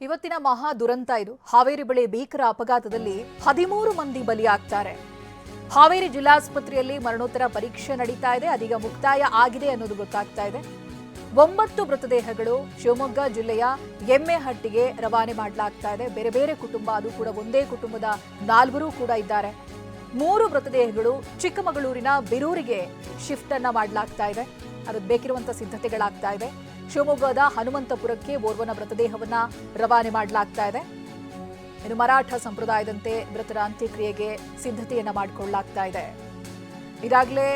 ಇವತ್ತಿನ ಮಹಾ ದುರಂತ ಇದು. ಹಾವೇರಿ ಬಳಿ ಭೀಕರ ಅಪಘಾತದಲ್ಲಿ ಹದಿಮೂರು ಮಂದಿ ಬಲಿಯಾಗ್ತಾರೆ. ಹಾವೇರಿ ಜಿಲ್ಲಾಸ್ಪತ್ರೆಯಲ್ಲಿ ಮರಣೋತ್ತರ ಪರೀಕ್ಷೆ ನಡೀತಾ ಇದೆ. ಅದೀಗ ಮುಕ್ತಾಯ ಆಗಿದೆ ಅನ್ನೋದು ಗೊತ್ತಾಗ್ತಾ ಇದೆ. ಒಂಬತ್ತು ಮೃತದೇಹಗಳು ಶಿವಮೊಗ್ಗ ಜಿಲ್ಲೆಯ ಎಮ್ಮೆಹಟ್ಟಿಗೆ ರವಾನೆ ಮಾಡಲಾಗ್ತಾ ಇದೆ. ಬೇರೆ ಬೇರೆ ಕುಟುಂಬ, ಅದು ಕೂಡ ಒಂದೇ ಕುಟುಂಬದ ನಾಲ್ವರು ಕೂಡ ಇದ್ದಾರೆ. ಮೂರು ಮೃತದೇಹಗಳು ಚಿಕ್ಕಮಗಳೂರಿನ ಬಿರೂರಿಗೆ ಶಿಫ್ಟ್ ಅನ್ನ ಮಾಡಲಾಗ್ತಾ ಇದೆ. ಅದಕ್ಕೆ ಬೇಕಿರುವಂತಹ ಸಿದ್ಧತೆಗಳಾಗ್ತಾ ಇದೆ. ಶಿವಮೊಗ್ಗದ ಹನುಮಂತಪುರಕ್ಕೆ ಓರ್ವನ ಮೃತದೇಹವನ್ನು ರವಾನೆ ಮಾಡಲಾಗ್ತಾ ಇದೆ. ಇನ್ನು ಮರಾಠ ಸಂಪ್ರದಾಯದಂತೆ ಮೃತರ ಅಂತ್ಯಕ್ರಿಯೆಗೆ ಸಿದ್ಧತೆಯನ್ನು ಮಾಡಿಕೊಳ್ಳಲಾಗ್ತಾ ಇದೆ. ಈಗಾಗಲೇ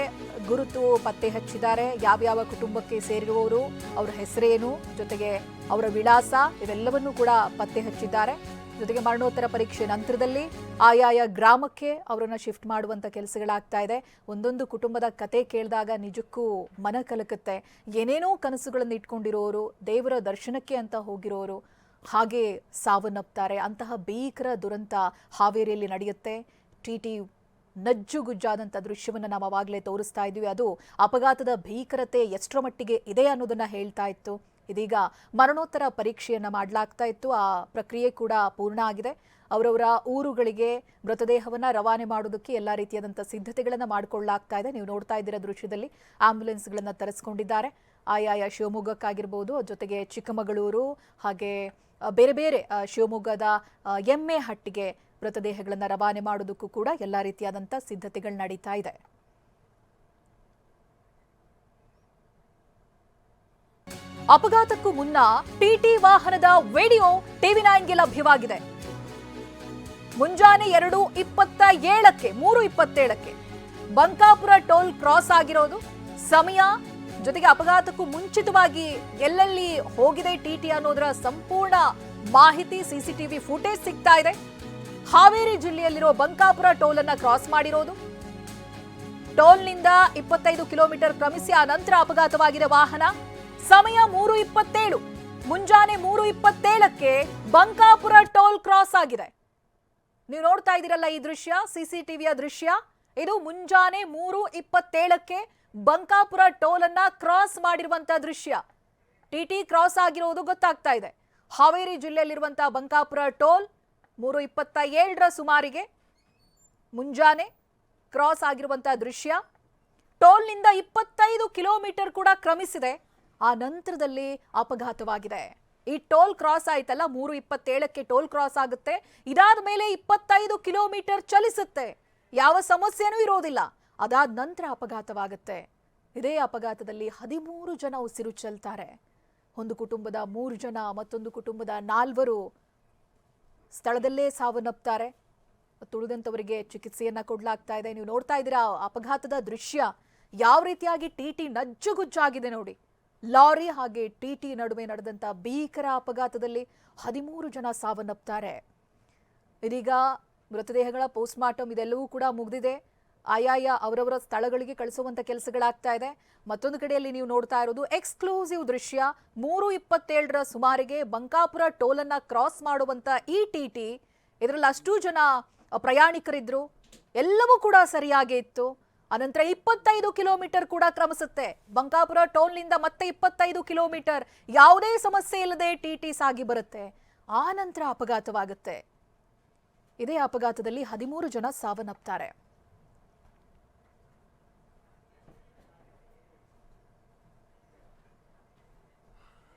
ಗುರುತು ಪತ್ತೆ ಹಚ್ಚಿದ್ದಾರೆ. ಯಾವ್ಯಾವ ಕುಟುಂಬಕ್ಕೆ ಸೇರಿರುವವರು, ಅವರ ಹೆಸರೇನು, ಜೊತೆಗೆ ಅವರ ವಿಳಾಸ, ಇವೆಲ್ಲವನ್ನೂ ಕೂಡ ಪತ್ತೆ ಹಚ್ಚಿದ್ದಾರೆ. ಜೊತೆಗೆ ಮರಣೋತ್ತರ ಪರೀಕ್ಷೆ ನಂತರದಲ್ಲಿ ಆಯಾಯ ಗ್ರಾಮಕ್ಕೆ ಅವರನ್ನು ಶಿಫ್ಟ್ ಮಾಡುವಂತ ಕೆಲಸಗಳಾಗ್ತಾ ಇದೆ. ಒಂದೊಂದು ಕುಟುಂಬದ ಕತೆ ಕೇಳಿದಾಗ ನಿಜಕ್ಕೂ ಮನ ಕಲಕುತ್ತೆ. ಏನೇನೋ ಕನಸುಗಳನ್ನು ಇಟ್ಕೊಂಡಿರೋರು, ದೇವರ ದರ್ಶನಕ್ಕೆ ಅಂತ ಹೋಗಿರೋರು ಹಾಗೆ ಸಾವನ್ನಪ್ತಾರೆ. ಅಂತಹ ಭೀಕರ ದುರಂತ ಹಾವೇರಿಯಲ್ಲಿ ನಡೆಯುತ್ತೆ. ಟಿ ಟಿ ನಜ್ಜುಗುಜ್ಜಾದಂಥ ದೃಶ್ಯವನ್ನು ನಾವು ಅವಾಗಲೇ ತೋರಿಸ್ತಾ ಇದ್ವಿ. ಅದು ಅಪಘಾತದ ಭೀಕರತೆ ಎಷ್ಟರ ಮಟ್ಟಿಗೆ ಇದೆ ಅನ್ನೋದನ್ನ ಹೇಳ್ತಾ ಇತ್ತು. ಇದೀಗ ಮರಣೋತ್ತರ ಪರೀಕ್ಷೆಯನ್ನು ಮಾಡಲಾಗ್ತಾ ಇತ್ತು. ಆ ಪ್ರಕ್ರಿಯೆ ಕೂಡ ಪೂರ್ಣ ಆಗಿದೆ. ಅವರವರ ಊರುಗಳಿಗೆ ಮೃತದೇಹವನ್ನ ರವಾನೆ ಮಾಡೋದಕ್ಕೆ ಎಲ್ಲಾ ರೀತಿಯಾದಂಥ ಸಿದ್ಧತೆಗಳನ್ನು ಮಾಡಿಕೊಳ್ಳಲಾಗ್ತಾ ಇದೆ. ನೀವು ನೋಡ್ತಾ ಇದ್ದೀರಾ ದೃಶ್ಯದಲ್ಲಿ, ಆಂಬ್ಯುಲೆನ್ಸ್ಗಳನ್ನು ತರಿಸ್ಕೊಂಡಿದ್ದಾರೆ. ಆಯಾಯ ಶಿವಮೊಗ್ಗಕ್ಕಾಗಿರ್ಬೋದು, ಜೊತೆಗೆ ಚಿಕ್ಕಮಗಳೂರು, ಹಾಗೆ ಬೇರೆ ಬೇರೆ ಶಿವಮೊಗ್ಗದ ಎಮ್ಮೆ ಹಟ್ಟಿಗೆ ಮೃತದೇಹಗಳನ್ನು ರವಾನೆ ಮಾಡೋದಕ್ಕೂ ಕೂಡ ಎಲ್ಲ ರೀತಿಯಾದಂಥ ಸಿದ್ಧತೆಗಳು ನಡೀತಾ ಇದೆ. ಅಪಘಾತಕ್ಕೂ ಮುನ್ನ ಟಿಟಿ ವಾಹನದ ವಿಡಿಯೋ ಟಿವಿ ನೈನ್ಗೆ ಲಭ್ಯವಾಗಿದೆ. ಮುಂಜಾನೆ ಎರಡು ಇಪ್ಪತ್ತ ಏಳಕ್ಕೆ, ಮೂರು ಇಪ್ಪತ್ತೇಳಕ್ಕೆ ಬಂಕಾಪುರ ಟೋಲ್ ಕ್ರಾಸ್ ಆಗಿರೋದು. ಸಮಯ, ಜೊತೆಗೆ ಅಪಘಾತಕ್ಕೂ ಮುಂಚಿತವಾಗಿ ಎಲ್ಲೆಲ್ಲಿ ಹೋಗಿದೆ ಟಿಟಿ ಅನ್ನೋದರ ಸಂಪೂರ್ಣ ಮಾಹಿತಿ ಸಿಸಿಟಿವಿ ಫುಟೇಜ್ ಸಿಗ್ತಾ ಇದೆ. ಹಾವೇರಿ ಜಿಲ್ಲೆಯಲ್ಲಿರೋ ಬಂಕಾಪುರ ಟೋಲ್ ಅನ್ನ ಕ್ರಾಸ್ ಮಾಡಿರೋದು. ಟೋಲ್ನಿಂದ ಇಪ್ಪತ್ತೈದು ಕಿಲೋಮೀಟರ್ ಕ್ರಮಿಸಿ ಆ ನಂತರ ಅಪಘಾತವಾಗಿದೆ ವಾಹನ. ಸಮಯ ಮೂರು ಇಪ್ಪತ್ತೇಳು. ಮುಂಜಾನೆ ಮೂರು ಇಪ್ಪತ್ತೇಳಕ್ಕೆ ಬಂಕಾಪುರ ಟೋಲ್ ಕ್ರಾಸ್ ಆಗಿದೆ. ನೀವು ನೋಡ್ತಾ ಇದ್ದೀರಲ್ಲ ಈ ದೃಶ್ಯ, ಸಿಸಿಟಿವಿಯ ದೃಶ್ಯ. ಇದು ಮುಂಜಾನೆ ಮೂರು ಇಪ್ಪತ್ತೇಳಕ್ಕೆ ಬಂಕಾಪುರ ಟೋಲ್ ಅನ್ನ ಕ್ರಾಸ್ ಮಾಡಿರುವಂತಹ ದೃಶ್ಯ. ಟಿಟಿ ಕ್ರಾಸ್ ಆಗಿರೋದು ಗೊತ್ತಾಗ್ತಾ ಇದೆ. ಹಾವೇರಿ ಜಿಲ್ಲೆಯಲ್ಲಿರುವಂತಹ ಬಂಕಾಪುರ ಟೋಲ್ ಮೂರು ಇಪ್ಪತ್ತ ಏಳರ ಸುಮಾರಿಗೆ ಮುಂಜಾನೆ ಕ್ರಾಸ್ ಆಗಿರುವಂತಹ ದೃಶ್ಯ. ಟೋಲ್ನಿಂದ ಇಪ್ಪತ್ತೈದು ಕಿಲೋಮೀಟರ್ ಕೂಡ ಕ್ರಮಿಸಿದೆ. ಆ ನಂತರದಲ್ಲಿ ಅಪಘಾತವಾಗಿದೆ. ಈ ಟೋಲ್ ಕ್ರಾಸ್ ಆಯ್ತಲ್ಲ, ಮೂರು ಇಪ್ಪತ್ತೇಳಕ್ಕೆ ಟೋಲ್ ಕ್ರಾಸ್ ಆಗುತ್ತೆ. ಇದಾದ ಮೇಲೆ ಇಪ್ಪತ್ತೈದು ಕಿಲೋಮೀಟರ್ ಚಲಿಸುತ್ತೆ. ಯಾವ ಸಮಸ್ಯೆನೂ ಇರೋದಿಲ್ಲ. ಅದಾದ ನಂತರ ಅಪಘಾತವಾಗುತ್ತೆ. ಇದೇ ಅಪಘಾತದಲ್ಲಿ ಹದಿಮೂರು ಜನ ಉಸಿರು ಚೆಲ್ತಾರೆ. ಒಂದು ಕುಟುಂಬದ ಮೂರು ಜನ, ಮತ್ತೊಂದು ಕುಟುಂಬದ ನಾಲ್ವರು ಸ್ಥಳದಲ್ಲೇ ಸಾವನ್ನಪ್ತಾರೆ. ಮತ್ತು ಉಳಿದಂಥವರಿಗೆ ಚಿಕಿತ್ಸೆಯನ್ನ ಕೊಡಲಾಗ್ತಾ ಇದೆ. ನೀವು ನೋಡ್ತಾ ಇದ್ದೀರಾ ಅಪಘಾತದ ದೃಶ್ಯ. ಯಾವ ರೀತಿಯಾಗಿ ಟಿಟಿ ನಜ್ಜುಗುಜ್ಜಾಗಿದೆ ನೋಡಿ. ಲಾರಿ ಹಾಗೆ ಟಿಟಿ ನಡುವೆ ನಡೆದಂತ ಭೀಕರ ಅಪಘಾತದಲ್ಲಿ ಹದಿಮೂರು ಜನ ಸಾವನ್ನಪ್ತಾರೆ. ಇದೀಗ ಮೃತದೇಹಗಳ ಪೋಸ್ಟ್ಮಾರ್ಟಮ್ ಇದೆಲ್ಲವೂ ಕೂಡ ಮುಗಿದಿದೆ. ಆಯಾಯ ಅವರವರ ಸ್ಥಳಗಳಿಗೆ ಕಳಿಸುವಂತ ಕೆಲಸಗಳಾಗ್ತಾ ಇದೆ. ಮತ್ತೊಂದು ಕಡೆಯಲ್ಲಿ ನೀವು ನೋಡ್ತಾ ಇರೋದು ಎಕ್ಸ್ಕ್ಲೂಸಿವ್ ದೃಶ್ಯ. ಮೂರು ಇಪ್ಪತ್ತೇಳರ ಸುಮಾರಿಗೆ ಬಂಕಾಪುರ ಟೋಲನ್ನ ಕ್ರಾಸ್ ಮಾಡುವಂತ ಈ ಟಿಟಿ ಇದರಲ್ಲಿ ಅಷ್ಟು ಜನ ಪ್ರಯಾಣಿಕರಿದ್ರು. ಎಲ್ಲವೂ ಕೂಡ ಸರಿಯಾಗಿ ಇತ್ತು. ಅನಂತರ ಇಪ್ಪತ್ತೈದು ಕಿಲೋಮೀಟರ್ ಕೂಡ ಕ್ರಮಿಸುತ್ತೆ. ಬಂಕಾಪುರ ಟೋಲ್ನಿಂದ ಮತ್ತೆ ಇಪ್ಪತ್ತೈದು ಕಿಲೋಮೀಟರ್ ಯಾವುದೇ ಸಮಸ್ಯೆ ಇಲ್ಲದೆ ಟಿಟಿ ಸಾಗಿ ಬರುತ್ತೆ. ಆ ಅಪಘಾತವಾಗುತ್ತೆ. ಇದೇ ಅಪಘಾತದಲ್ಲಿ ಹದಿಮೂರು ಜನ ಸಾವನ್ನಪ್ತಾರೆ.